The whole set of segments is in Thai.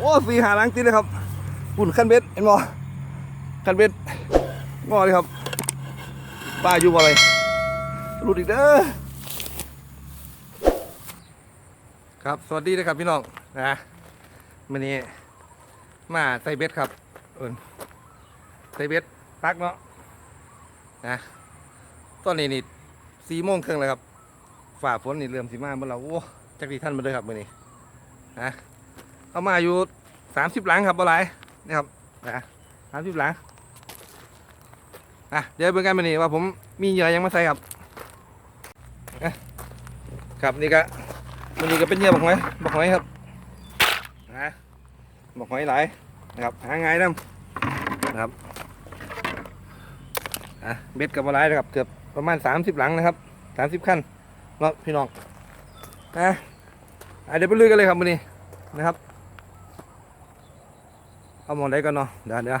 โอ้สีหาล้างติดเลยครับหุ่นคันเบ็ดเห็นบ่คันเบ็ดงอเลยครับป้าอยู่บ่อะไรรุดอีกเด้อครับสวัสดีนะครับพี่น้องนะวันนี้มาใส่เบ็ดครับเอิญใส่เบ็ดปักเนาะนะตอนนี้นี่สี่โมงครึ่งแล้วครับฝ่าฝนนี่เริ่มสีมาเมื่อเราโอ้จักรีท่านมาเลยครับมื่อนี้นะ เอามาอยู่สามสิบหลังครับบ่หลายนี่ครับนะสามสิบหลังอะเดี๋ยวเป็นกันมื่อนี้ว่าผมมีเหยื่อยังมาใส่ครับนะครับนี่ก็มื่อนี้ก็เป็นเหยื่อบักหอยบักหอยครับนะบักหอยหลายนะครับหาง่ายนํนะครับอะเบ็ดกับบ่หลนะครับเกือบประมาณสามสิบหลังนะครับสามสิบขั้นเนาะพี่น้องนะเดี๋ยวไปลุยกันเลยครับมื่อนี้นะครับ เอามองได้กันเนาะเดี๋ยวเดี๋ยว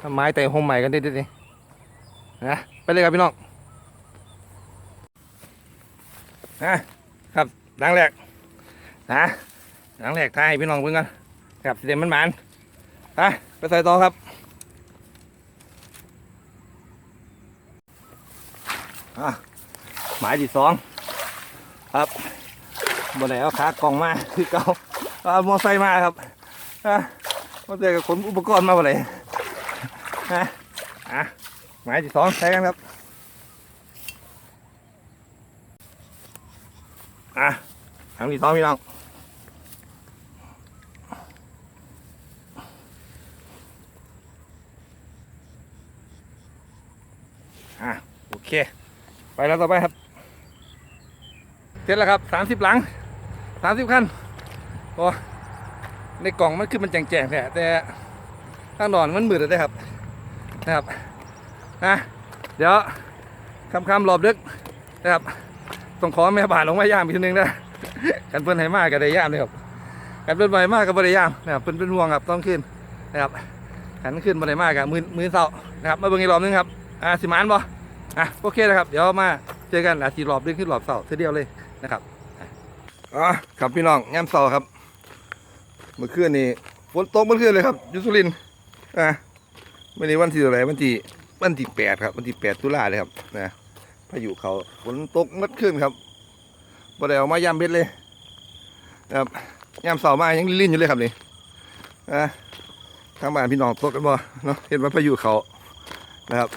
ทำไม้แต่โฮมใหม่กันดิดิดินะไปเลยครับพี่น้องนะครับหลังแรกนะหลังแรกทายพี่น้องเพิ่งกันครับสิเดมันหมานไปไปใส่ต่อครับอะหมายที่สองครับบนไหนเอาขากล่องมาคือเก่าเอามอไซค์มาครับอะ มอไซค์กับขนอุปกรณ์มาบนไหนอะอะหมายที่สองใช้กันครับอะทางที่สองพี่น้องอะโอเค ไปแล้วต่อไปครับเสร็จแล้วครับสามสิบหลังสามสิบขั้นโอ้ ในกล่องมันคือมันแจงๆแท้แต่ข้างนอนมันมืดเลยครับนะครับนะเดี๋ยวคำคำๆรอบดึกนะครับต้องขอแม่บานลงมาย่ามอีกทีนึงนะกันเพิ่นให้มากก็ได้ย่ามเลยครับกันเพิ่นบ่ให้มากก็บ่ได้ย่ามนะครับเพิ่นเป็นห่วงครับต้องขึ้นนะครับกันขึ้นบ่ได้มากกับมือมือเศร้านะครับมาเบิ่งอีกรอบนึงครับอ่าสิมานบ่อะโอเคนะครับ เดี๋ยวมาเจอกันอาทิตย์รอบดึกขึ้นรอบเสาเทีเดียวเลยนะครับอะครับพี่น้องย่ำเสาครับ เมื่อคืนนี้ฝนตกเมื่อคืนเลยครับยุสุรินอะวันนี้วันที่เท่าไรวันที่วันที่แปดครับ วันที่แปดตุลาเลยครับนะพายุเขาฝนตกเมื่อคืนครับบ่ได้เอามาย่ำเบ็ดเลยนะครับย่ำเสามายังลิ่นอยู่เลยครับนี่อะทางบ้านพี่น้องตกกันบ่เนาะเห็นว่าพายุเขานะครับ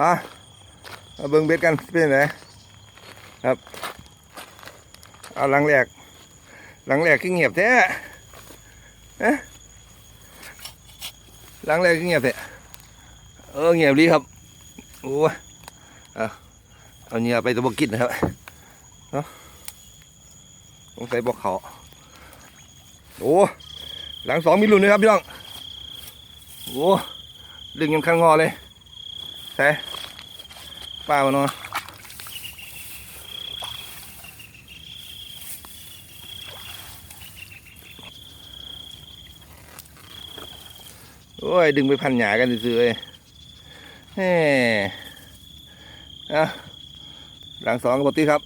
อะมาเบิ่งเบ็ดกันเป็นยังไงเอาหลังแรกหลังแรกคือเงียบแท้ หลังแรกคือเงียบแท้เออเงียบดีครับโอ้เอาเอาเงียบไปตัวบกินนะครับเนาะต้องใส่บอกเขาโอ้หลังสองมีรุ่นเลยครับพี่น้องโอ้ดึงยังคันงอเลยใส่ป้ามาเนาะ โอ้ย ดึงไปพันหยากันซื่อเลยแหมอะหลังสองกบอกตีครับ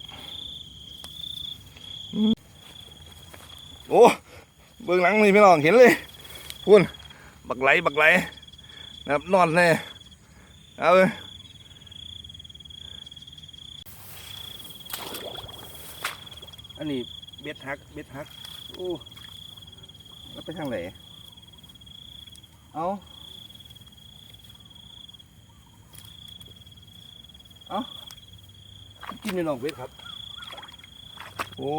โอ้เบื้องหลังนี่ไม่ลองเห็นเลยคุณบักไหลบักไหลนะครับนอนแน่เอาเลยอันนี้เบ็ดฮักเบ็ดฮักโอ้แล้วไปทางไหน เอาเอากินในหนองเวทครับ โอ้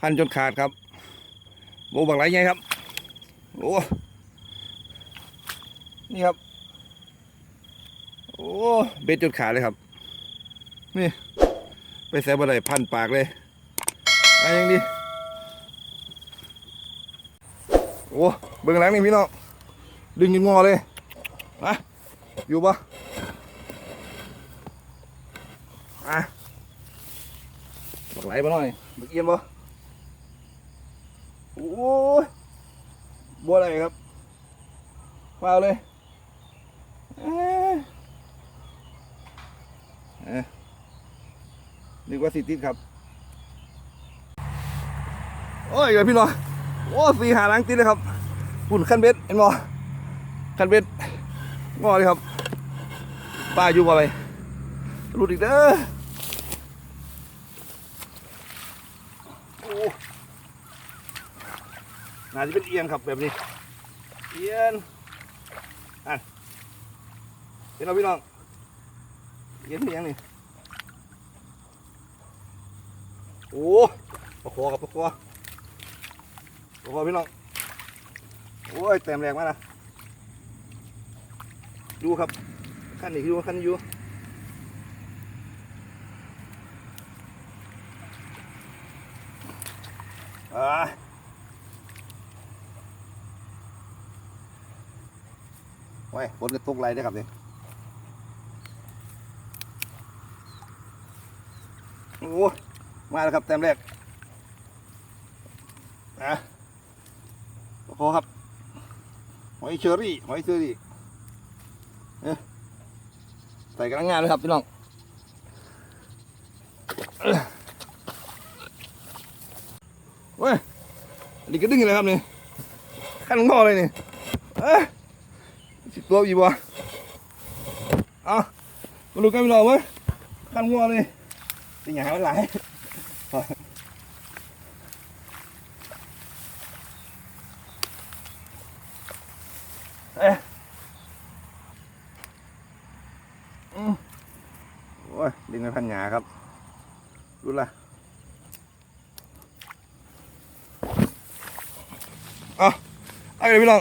พันจนขาดครับโบบักไหลไงครับ โอ้ นี่ครับ โอ้ เบ็ดจนขาดเลยครับ นี่ ไปแซ่บอะไรพันปากเลยอะไรยังดีโอ้ เบื้องหลังนี่พี่น้องดึงยิงงอเลยนะอยู่ปะอะบอกไหลมาหน่อยบักเอียนปะโอ้ยบัวอะไรครับมาเอาเลยเอ๊ะเอ๊ะนึกว่าสิติดครับ โอ้ยเดี๋ยวพี่น้องโอ้สีหาหลังติดเลยครับ หุ่นคันเบ็ดเห็นบ่คันเบ็ดงอเลยครับป้าอยู่บ่ไปรุดอีกเด้อโอ้น่าจะเป็นเอียนครับแบบนี้ เอียนอะเห็นเราพี่น้องเอียนเป็นยังนี่โอ้ปะคอกับปะคอปะคอพี่น้อง โอ้ยแต้มแรงมากนะดูครับขั้นนี้อยู่ขั้นอยู่อ่าไว้ฝนก็ตกไรได้ครับเนี่ยโอ้มาแล้วครับแต้มแรกนะขอครับ หอยเชอรี่ หอยเชอรี่เอ้ยใส่กำลังงานเลยครับพี่น้องเอ้ยเว้ยนนี้ก็ดึงเลยครับนี่ขั้นงอเลยนี่เอ้สิบตัวอีกบ่เอามาดูกันพี่น้องเว้ยขั้นงัวเลยสิหยามันหลายเอ๊ะอืมโอ้ยดึงไปพันหยาครับ รู้ละเอาเอาเลยพี่น้อง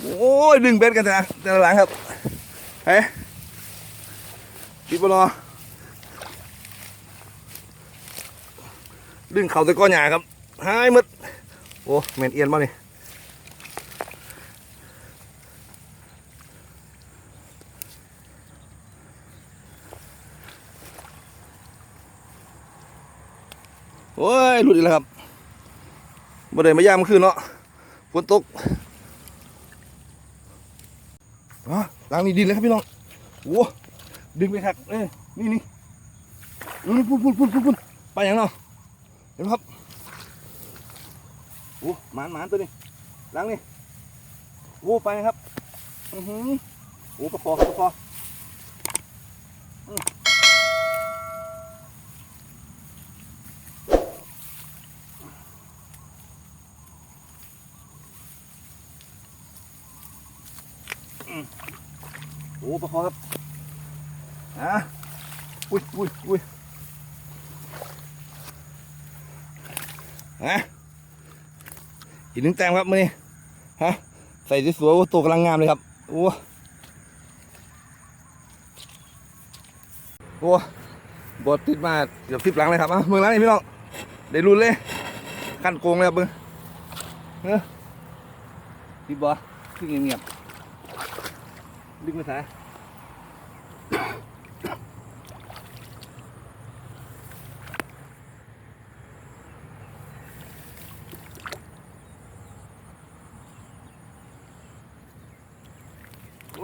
โอ้ยดึงเบ็ดกันแต่ละแต่หลังครับเฮ้ยปิดบอลอดึงเข่าตะก้อนหยาครับหายมดโอ้แมนเอียนมานี่ โอ้ยหลุดอีกแล้วครับบ่ได้มายามคืนเนาะฝนตกอะล้างนี่ดินเลยครับพี่น้องโอ้ดึงไปหักเอ้ยนี่นี่นี่พุ่นพุ่นพุ่นพุ่นพุ่นไปอย่างเนาะเห็นไหมครับโอ้หมานหมานตัวนี้ล้างนี่โอ้ไปครับอือหือโอ้ประคอครับประคอ โอ้ประคอครับอะอุ้ยอุ้ยอุ้ยอะอีกหนึ่งแต้มครับมือนี้ฮะใส่ที่สวยๆตัวกำลังงามเลยครับโอ้โอ้บดติดมาเกือบสิบหลังเลยครับอะเมืองแล้วนี่พี่น้องได้รุนเลยขั้นโกงเลยครับมึงเฮ้ยพี่บอสขึ้นเงียบๆดึงไปสาย โอ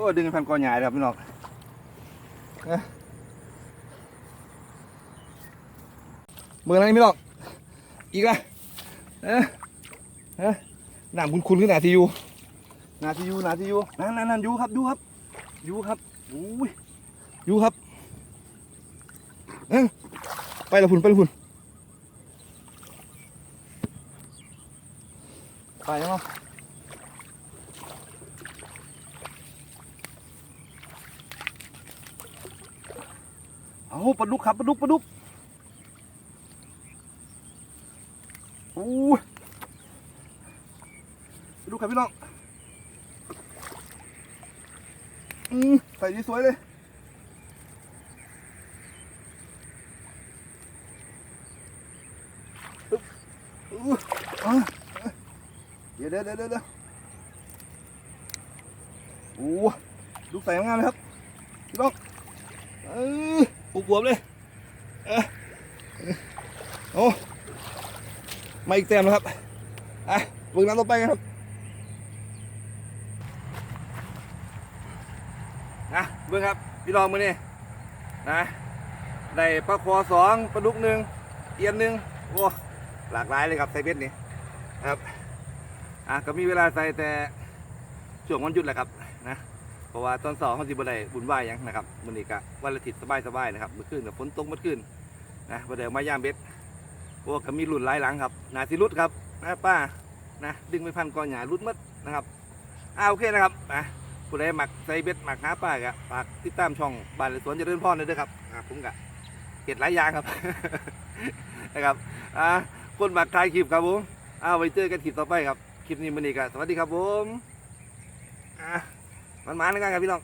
้ ดึงเป็นพันกอใหญ่เลยครับพี่น้องเอ้ยเมืออะไรพี่น้อง อีกละเอ้ยเอ้ยน้ำคุณๆขึ้นหนาทีอยู่หนาทีอยู่หนาทีอยู่นั่นนั่นนั่นอยู่ครับ อยู่ครับ อยู่ครับอุ้ย อยู่ครับเอ้ไปละพุ่นไปละพุ่นไปเนาะเอาปลาดุกครับปลาดุกปลาดุกโอ้ปลาดุกครับพี่น้องอืมใส่ดีสวยเลยอึ๊บอู้อะเดี๋ยวเดี๋ยวเดี๋ยวเดี๋ยวโอ้ยลูกใส่งามเลยครับพี่น้องเออปุบวบเลยเออโอ้มาอีกแต้มแล้วครับอะเบิ่งน้ำต่อไปกันครับนะเบิ่งครับพี่รองมือนี่นะได้ปลาคอสองปลาดุกหนึ่งเอียนหนึ่งโอ้หลากหลายเลยครับไซเบ็ดนี่ครับ อะก็มีเวลาใส่แต่ช่วงวันหยุดแหละครับนะเพราะว่าตอนสองเขาสิบ่ได้บุญไหวายยังนะครับมื้อนี้ก็วันอาทิตย์สบายๆนะครับเมื่อคืนกับฝนตกเมื่อคืนนะบ่ได้เอามาย่ามเบ็ดโอ้ก็มีรุ่นหลายหลังครับนาสิรุดครับนะป้านะดึงไปพันกอหญ้ารุดหมดนะครับอ่าโอเคนะครับอะผู้ใดหมักใส่เบ็ดหมักหาป้าก็ฝากติดตามช่องบ้านสวนเจริญพรด้วยเด้อครับอะผมก็เห็ดหลายอย่างครับ นะครับอะคนหมักถ่ายคลิปครับผมเอาไว้เจอกันคลิปต่อไปครับ คลิปนี้มันนี้ก็สวัสดีครับผมอะมันมาแล้วกันครับพี่น้อง